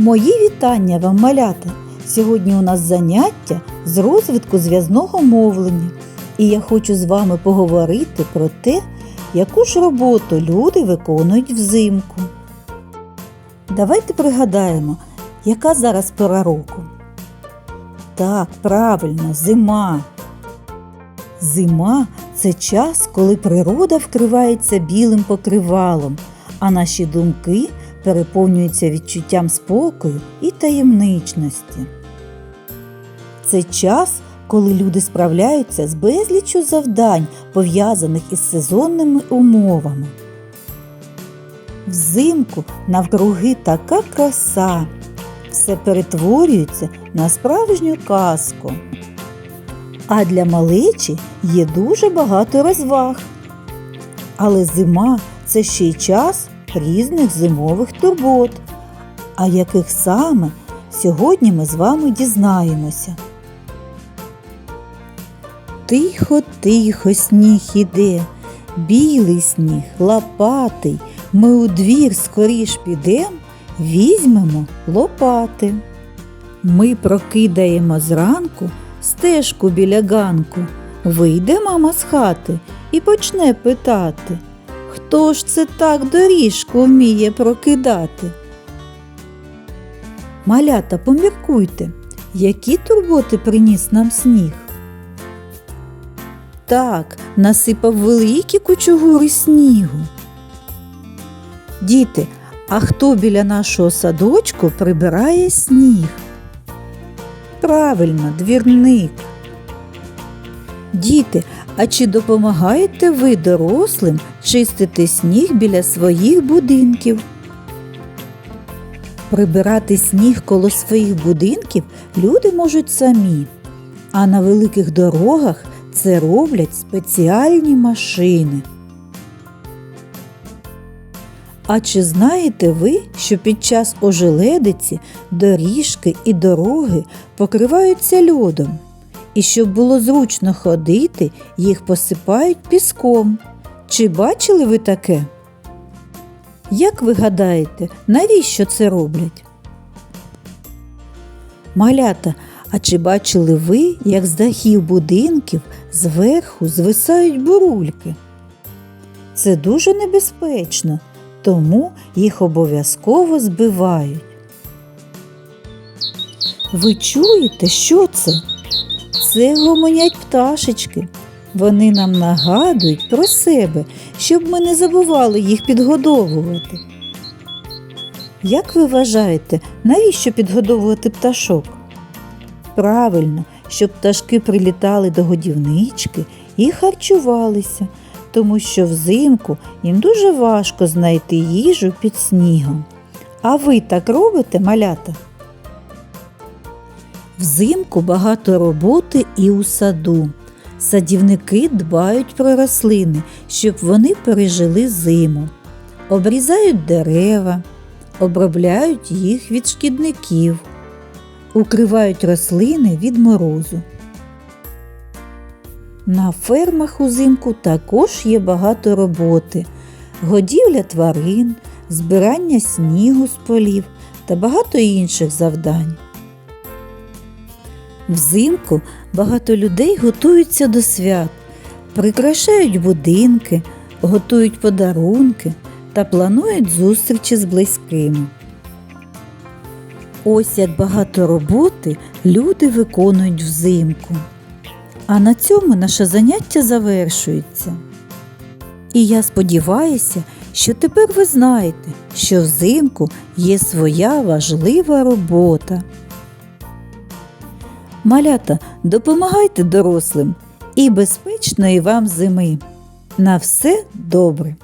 Мої вітання вам, малята! Сьогодні у нас заняття з розвитку зв'язного мовлення. І я хочу з вами поговорити про те, яку ж роботу люди виконують взимку. Давайте пригадаємо, яка зараз пора року. Так, правильно, зима. Зима це час, коли природа вкривається білим покривалом, а наші думки переповнюються відчуттям спокою і таємничності. Це час, коли люди справляються з безліччю завдань, пов'язаних із сезонними умовами. Взимку навкруги така краса, все перетворюється на справжню казку. А для малечі є дуже багато розваг. Але зима це ще й час різних зимових турбот. А яких саме сьогодні ми з вами дізнаємося. Тихо, тихо сніг іде, білий сніг, лопатий. Ми у двір скоріш підем, візьмемо лопати. Ми прокидаємо зранку стежку біля ганку. Вийде мама з хати і почне питати, хто ж це так доріжку вміє прокидати? Малята, поміркуйте, які турботи приніс нам сніг? Так, насипав великі кучугури снігу. Діти, а хто біля нашого садочку прибирає сніг? Правильно, двірник. Діти, а чи допомагаєте ви дорослим чистити сніг біля своїх будинків? Прибирати сніг коло своїх будинків люди можуть самі, а на великих дорогах це роблять спеціальні машини. А чи знаєте ви, що під час ожеледиці доріжки і дороги покриваються льодом? І щоб було зручно ходити, їх посипають піском. Чи бачили ви таке? Як ви гадаєте, навіщо це роблять? Малята, а чи бачили ви, як з дахів будинків зверху звисають бурульки? Це дуже небезпечно, тому їх обов'язково збивають. Ви чуєте, що це? Це гомонять пташечки. Вони нам нагадують про себе, щоб ми не забували їх підгодовувати. Як ви вважаєте, навіщо підгодовувати пташок? Правильно, щоб пташки прилітали до годівнички і харчувалися, тому що взимку їм дуже важко знайти їжу під снігом. А ви так робите, малята? Взимку багато роботи і у саду. Садівники дбають про рослини, щоб вони пережили зиму, обрізають дерева, обробляють їх від шкідників, укривають рослини від морозу. На фермах узимку також є багато роботи, годівля тварин, збирання снігу з полів та багато інших завдань. Взимку багато людей готуються до свят, прикрашають будинки, готують подарунки та планують зустрічі з близькими. Ось як багато роботи люди виконують взимку. А на цьому наше заняття завершується. І я сподіваюся, що тепер ви знаєте, що взимку є своя важлива робота. Малята, допомагайте дорослим і безпечної вам зими. На все добре!